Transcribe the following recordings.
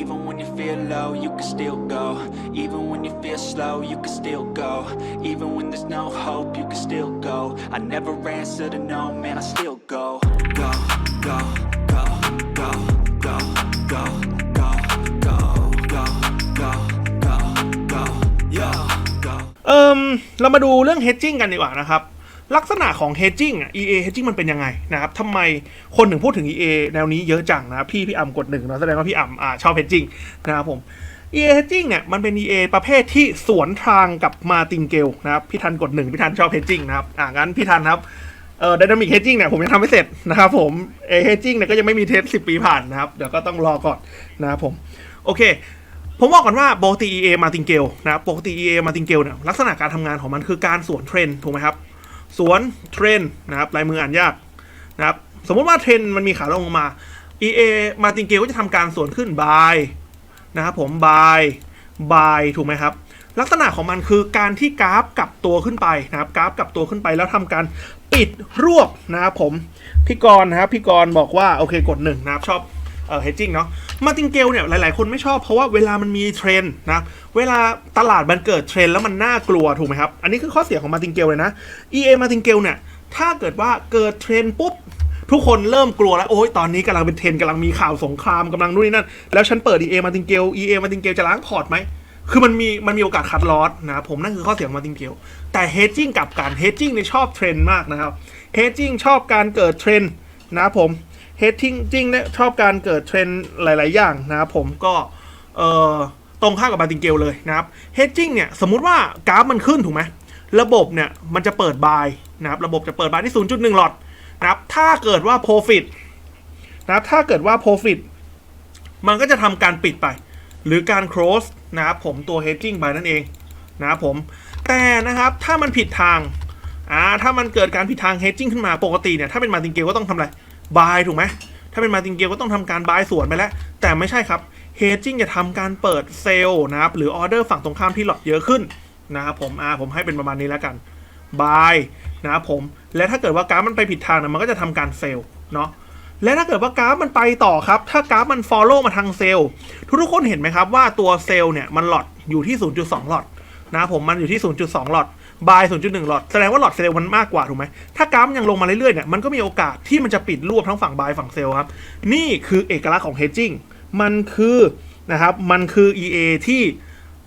Even when you feel low, you can still go. Even when you feel slow, you can still go. Even when there's no hope, you can still go. I never answer to no, man, I still go. Go, go, go, go, go, go, go, go, go, go, go, go, go. เอิมเรามาดูเรื่อง hedging กันดีกว่านะครับ ลักษณะของ hedging อะ EA hedging มันเป็นยังไงนะครับทำไมคนถึงพูดถึง EA แนวนี้เยอะจังนะพี่พี่อ่ำกดหนึ่งเนาะแสดงว่าพี่อ่ำอ่าชอบ hedging นะครับผม EA hedging เนี่ยมันเป็น EA ประเภทที่สวนทางกับมาติงเกลนะครับพี่ทันกดหนึ่งพี่ทันชอบ hedging นะครับอ่างั้นพี่ทันครับเอ่อ dynamic hedging เนี่ยผมยังทำไม่เสร็จนะครับผมเอ hedging เนี่ยก็ยังไม่มีเทส10ปีผ่านนะครับ เดี๋ยวก็ต้องรอก่อนนะครับผม โอเค ผมบอกก่อนว่าปกติ EA มาติงเกลนะครับปกติ EA มาติงเกลเนี่ยลักษณะการทำงานของมันคือการสวนเทรนถูกไหมครับ สวนเทรนนะครับลายมืออ่านยากนะครับสมมติว่าเทรนมันมีขาลงมา EA มาติงเกลก็จะทำการสวนขึ้น buy นะครับผม buy buy ถูกไหมครับ ลักษณะของมันคือการที่กราฟกลับตัวขึ้นไปนะครับกราฟกลับตัวขึ้นไปแล้วทำการปิดรวบนะครับผมพี่กรณ์นะครับพี่กรณ์บอกว่าโอเคกดหนึ่งนะครับชอบ เอ่อ hedging เนาะมาติงเกลเนี่ยหลาย ๆ คนไม่ชอบเพราะว่าเวลามันมีเทรนนะเวลาตลาดมันเกิดเทรนแล้วมันน่ากลัวถูกไหมครับ อันนี้คือข้อเสียของมาติงเกลเลยนะ EA มาติงเกลเนี่ยถ้าเกิดว่าเกิดเทรนปุ๊บทุกคนเริ่มกลัวแล้ว โอ้ยตอนนี้กำลังเป็นเทรนกำลังมีข่าวสงครามกำลังนู่นนี่นั่น แล้วฉันเปิด EA มาติงเกล EA มาติงเกลจะล้างพอร์ตไหมคือมันมีมันมีโอกาสคัดลอสนะผมนั่นคือข้อเสียของมาติงเกลแต่ hedging กลับกัน hedging เนี่ยชอบเทรนมากนะครับ hedging ชอบการเกิดเทรนนะค รับผม hedging จริงเนี่ยชอบการเกิดเทรนด์หลาย ๆ อย่างนะครับผมก็เอ่อตรงข้ามกับมาติงเกลเลยนะครับ hedging เนี่ยสมมุติว่ากราฟมันขึ้นถูกไหมระบบเนี่ยมันจะเปิดบายนะครับระบบจะเปิดบายที่ 0.1 หลอดนะครับถ้าเกิดว่า profit นะครับถ้าเกิดว่า profit มันก็จะทำการปิดไป หรือการ close นะครับผมตัว hedging ไปนั่นเองนะครับผมแต่นะครับถ้ามันผิดทางอ่าถ้ามันเกิดการผิดทาง hedging ขึ้นมาปกติเนี่ยถ้าเป็นมาติงเกลก็ต้องทำอะไร buy ถูกไหมถ้าเป็นมาติงเกลก็ต้องทำการ buy สวนไปแล้ว แต่ไม่ใช่ครับ hedging จะทำการเปิดเซลล์นะครับ หรือออเดอร์ฝั่งตรงข้ามที่หลอดเยอะขึ้นนะครับผมอ่าผมให้เป็นประมาณนี้แล้วกัน buy นะครับผม และถ้าเกิดว่ากราฟมันไปผิดทางนะมันก็จะทำการเซลล์เนาะและถ้าเกิดว่ากราฟมันไปต่อครับ ถ้ากราฟมัน follow มาทางเซลล์ทุกๆคนเห็นไหมครับว่าตัวเซลล์เนี่ยมันหลอดอยู่ที่ 0.2 หลอดนะผมมันอยู่ที่ 0.2 หลอด บาย0.1หลอดแสดงว่าหลอดเซลล์มันมากกว่าถูกไหมถ้ากราฟมันยังลงมาเรื่อยๆเนี่ยมันก็มีโอกาสที่มันจะปิดรวบทั้งฝั่งบายฝั่งเซลล์ครับนี่คือเอกลักษณ์ของ hedging มันคือนะครับมันคือ EA ที่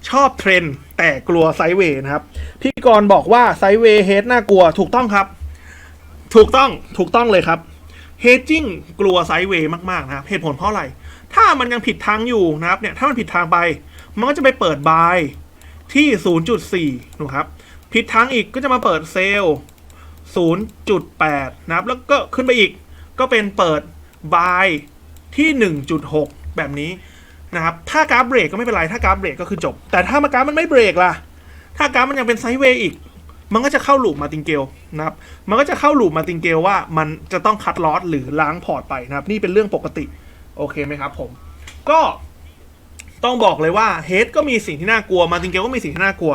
ชอบเทรนแต่กลัวไซเวย์นะครับพี่กรณ์บอกว่าไซเวย์เฮดน่ากลัวถูกต้องครับ ถูกต้องถูกต้องเลยครับ hedging กลัวไซเวย์มากๆนะครับเหตุผลเพราะอะไรถ้ามันยังผิดทางอยู่นะครับเนี่ยถ้ามันผิดทางไป มันก็จะไปเปิดบายที่ 0.4นะครับ ผิดทางอีกก็จะมาเปิดเซลล์0.8 นะครับ แล้วก็ขึ้นไปอีกก็เป็นเปิดบายที่ 1.6 แบบนี้นะครับ ถ้ากราฟเบรกก็ไม่เป็นไร ถ้ากราฟเบรกก็คือจบ แต่ถ้ามากราฟมันไม่เบรกล่ะ ถ้ากราฟมันยังเป็นไซด์เวย์อีก มันก็จะเข้าหลูปมาติงเกลนะครับ มันก็จะเข้าหลูปมาติงเกลว่ามันจะต้องคัดลอสหรือล้างพอร์ตไปนะครับ นี่เป็นเรื่องปกติ โอเคไหมครับผม ก็ต้องบอกเลยว่าเฮดก็มีสิ่งที่น่ากลัว มาติงเกลก็มีสิ่งที่น่ากลัว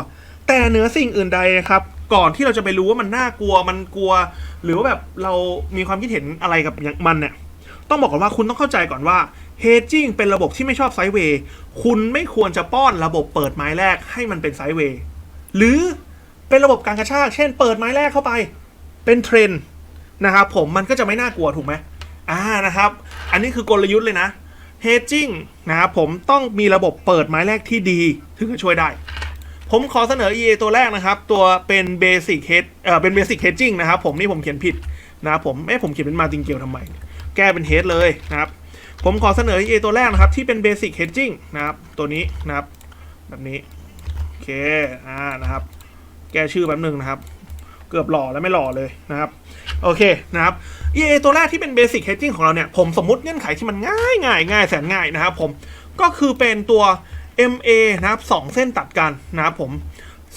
แต่เหนือสิ่งอื่นใดนะครับ ก่อนที่เราจะไปรู้ว่ามันน่ากลัวมันกลัว หรือว่าแบบเรามีความคิดเห็นอะไรกับมันเนี่ยต้องบอกก่อนว่าคุณต้องเข้าใจก่อนว่า hedging เป็นระบบที่ไม่ชอบไซด์เวย์คุณไม่ควรจะป้อนระบบเปิดไม้แรกให้มันเป็นไซด์เวย์หรือเป็นระบบการกระชากเช่น เปิดไม้แรกเข้าไป เป็นเทรนนะครับผมมันก็จะไม่น่ากลัวถูกไหมอ่านะครับ อันนี้คือกลยุทธ์เลยนะ hedging นะครับผมต้องมีระบบเปิดไม้แรกที่ดี ถึงจะช่วยได้ ผมขอเสนอ EA ตัวแรกนะครับ ตัวเป็น basic h e d เอ่อเป็น basic hedging นะครับผมนี่ผมเขียนผิดนะครับผมเอ๊ะผมเขียนเป็น martin gale ทำไม แก้เป็น h e d เลยนะครับผมขอเสนอ EA ตัวแรกนะครับ ที่เป็น basic hedging นะครับ ตัวนี้นะครับ แบบนี้ โอเคอ่านะครับ แก้ชื่อแป๊บหนึ่งนะครับเกือบหล่อแล้วไม่หล่อเลยนะครับ โอเคนะครับ EA ตัวแรกที่เป็น basic hedging ของเราเนี่ย ผมสมมติเงื่อนไขที่มันง่ายง่ายง่ายแสนง่ายนะครับผมก็คือเป็นตัว MA นะครับสองเส้นตัดกันนะครับผม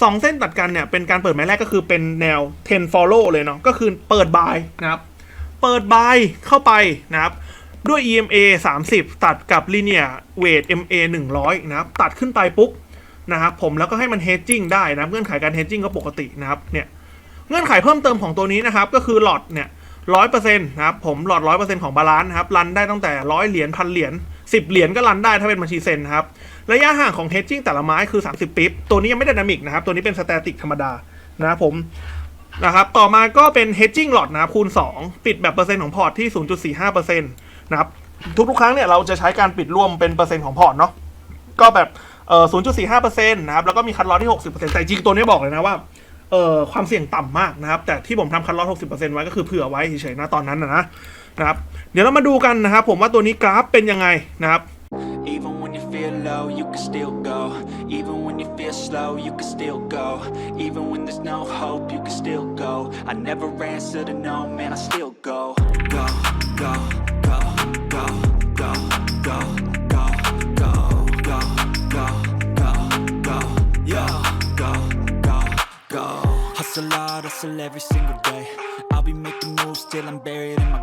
สองเส้นตัดกันเนี่ยเป็นการเปิดไม้แรกก็คือเป็นแนว10 follow เลยเนาะก็คือเปิด buy นะครับ เปิด buy เข้าไปนะครับด้วย EMA 30 ตัดกับ linear weight MA 100 นะครับ ตัดขึ้นไปปุ๊บนะครับผมแล้วก็ให้มัน hedging ได้นะเงื่อนไขการ hedging ก็ปกตินะครับเนี่ยเงื่อนไขเพิ่มเติมของตัวนี้นะครับ ก็คือหลอดเนี่ยร้อยเปอร์เซ็นต์นะครับผมหลอดร้อยเปอร์เซ็นต์ของบาลานซ์นะครับรันได้ตั้งแต่ร้อยเหรียญพันเหรียญ 10 เหรียญก็รันได้ถ้าเป็นบัญชีเซนครับ ระยะห่างของ hedging แต่ละไม้คือ 30ปิ๊บตัวนี้ยังไม่ไดนามิกนะครับ ตัวนี้เป็นสแตติกธรรมดานะครับผมนะครับต่อมาก็เป็น hedging lot นะครับคูณ 2 ปิดแบบเปอร์เซ็นต์ของพอร์ตที่ 0.45%นะครับทุกๆครั้งเนี่ยเราจะใช้การปิดรวมเป็นเปอร์เซ็นต์ของพอร์ตเนาะก็แบบเอ่อ0.45%นะครับแล้วก็มีคัทลอสที่ 60%แต่จริงตัวนี้บอกเลยนะว่าเอ่อความเสี่ยงต่ำมากนะครับ แต่ที่ผมทำคัทลอส60%ไว้ก็คือเผื่อไว้เฉยๆนะตอนนั้นนะนะครับ เดี๋ยวเรามาดูกันนะครับผมว่าตัวนี้กราฟเป็นยังไงนะครับ Even when you feel low, you can still go. Even when you feel slow, you can still go. Even when there's no hope, you can still go. I never answer to no, man, I still go. Go, go, go, go, go, go, go, go, go, go, go, go, yo, go, go, go. Hustle hard, hustle every single day. I'll be making moves till I'm buried in my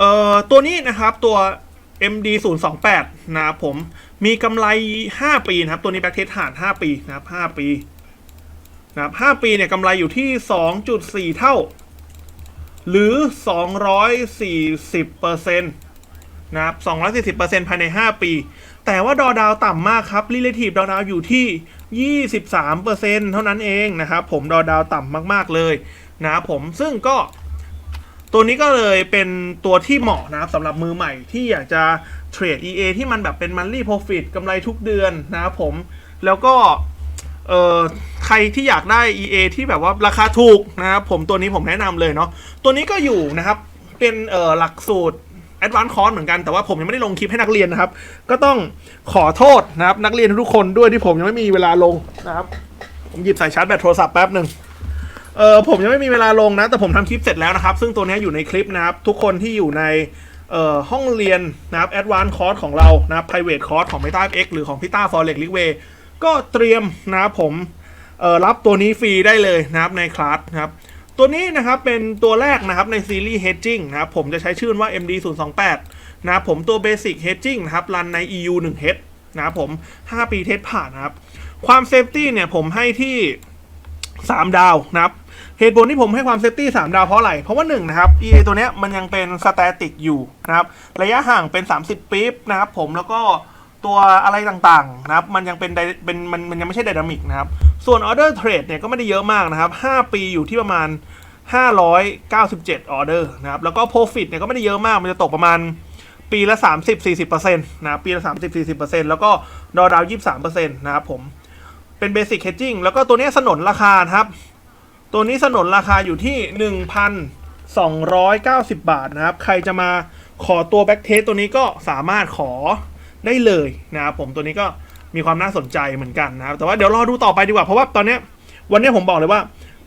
เอ่อตัวนี้นะครับตัว MD 0 2 8นะครับผมมีกำไร 5 ปีนะครับ ตัวนี้แบ็กเทสฐาน5ปีนะครับ5ปีนะครับ5ปีเนี่ยกำไรอยู่ที่ 2.4 เท่า หรือ 240%นะครับ240%ภายใน 5 ปี แต่ว่าดอดาวต่ำมากครับ relative ดอดาวอยู่ที่ 23%เท่านั้นเองนะครับ ผมดอดาวต่ำมากๆเลยนะครับผมซึ่งก็ ตัวนี้ก็เลยเป็นตัวที่เหมาะนะครับสำหรับมือใหม่ที่อยากจะเทรด EA ที่มันแบบเป็น monthly profit กำไรทุกเดือนนะครับผม แล้วก็เออใครที่อยากได้ EA ที่แบบว่าราคาถูกนะครับผมตัวนี้ผมแนะนำเลยเนาะตัวนี้ก็อยู่นะครับ เป็นเออหลักสูตร Advanced Course เหมือนกันแต่ว่าผมยังไม่ได้ลงคลิปให้นักเรียนนะครับ ก็ต้องขอโทษนะครับ นักเรียนทุกคนด้วยที่ผมยังไม่มีเวลาลงนะครับ ผมหยิบสายชาร์จแบตโทรศัพท์แป๊บหนึ่ง เออผมยังไม่มีเวลาลงนะ แต่ผมทำคลิปเสร็จแล้วนะครับ ซึ่งตัวนี้อยู่ในคลิปนะครับ ทุกคนที่อยู่ในเอ่อห้องเรียนนะครับ Advanced Course ของเรานะครับ Private Course ของ Meta X หรือของพี่ต้า Forex l i g w a y ก็เตรียมนะครับผมเอ่อรับตัวนี้ฟรีได้เลยนะครับในคลาสนะครับตัวนี้นะครับเป็นตัวแรกนะครับในซีรีส์ Hedging นะครับผมจะใช้ชื่อว่า MD 0 2 8นะครับผมตัว Basic Hedging นะครับรันใน EU 1 H นะครับผม 5 ปีเทสผ่านนะครับ ความเซฟตี้เนี่ยผมให้ที่ 3 ดาวนะครับ เหตุผลที่ผมให้ความเซฟตี้3ดาวเพราะอะไร เพราะว่า1นะครับ EA ตัวเนี้ยมันยังเป็นสแตติกอยู่นะครับ ระยะห่างเป็น 30ปี๊บนะครับผมแล้วก็ตัวอะไรต่างๆนะครับ มันยังเป็นเป็นมันมันยังไม่ใช่ไดนามิกนะครับ ส่วนออเดอร์เทรดเนี่ยก็ไม่ได้เยอะมากนะครับ 5 ปีอยู่ที่ประมาณ 597ออเดอร์นะครับ แล้วก็ Profit เนี่ยก็ไม่ได้เยอะมาก มันจะตกประมาณปีละ 30-40%นะครับปีละ 30-40%แล้วก็ดอดาว 23%นะครับผมเป็นเบสิ c เ hedging แล้วก็ตัวนี้สนนราคานะครับ ตัวนี้สนนราคาอยู่ที่ 1,290 บาทนะครับ ใครจะมาขอตัวแบ็กเทสตัวนี้ก็สามารถขอได้เลยนะครับผมตัวนี้ก็มีความน่าสนใจเหมือนกันนะครับ แต่ว่าเดี๋ยวรอดูต่อไปดีกว่า เพราะว่าตอนนี้วันนี้ผมบอกเลยว่า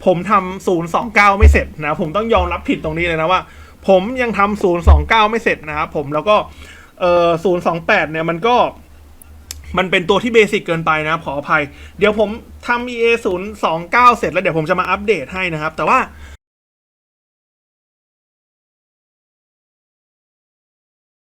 ผมทำ029ไม่เสร็จนะผมต้องยอมรับผิดตรงนี้เลยนะว่า ผมยังทำ029ไม่เสร็จนะครับผมแล้วก็เอ่อ028เนี่ยมันก็ มันเป็นตัวที่เบสิกเกินไปนะขออภัย เดี๋ยวผมทำ EA 0 2 9เสร็จแล้วเดี๋ยวผมจะมาอัปเดตให้นะครับ แต่ว่า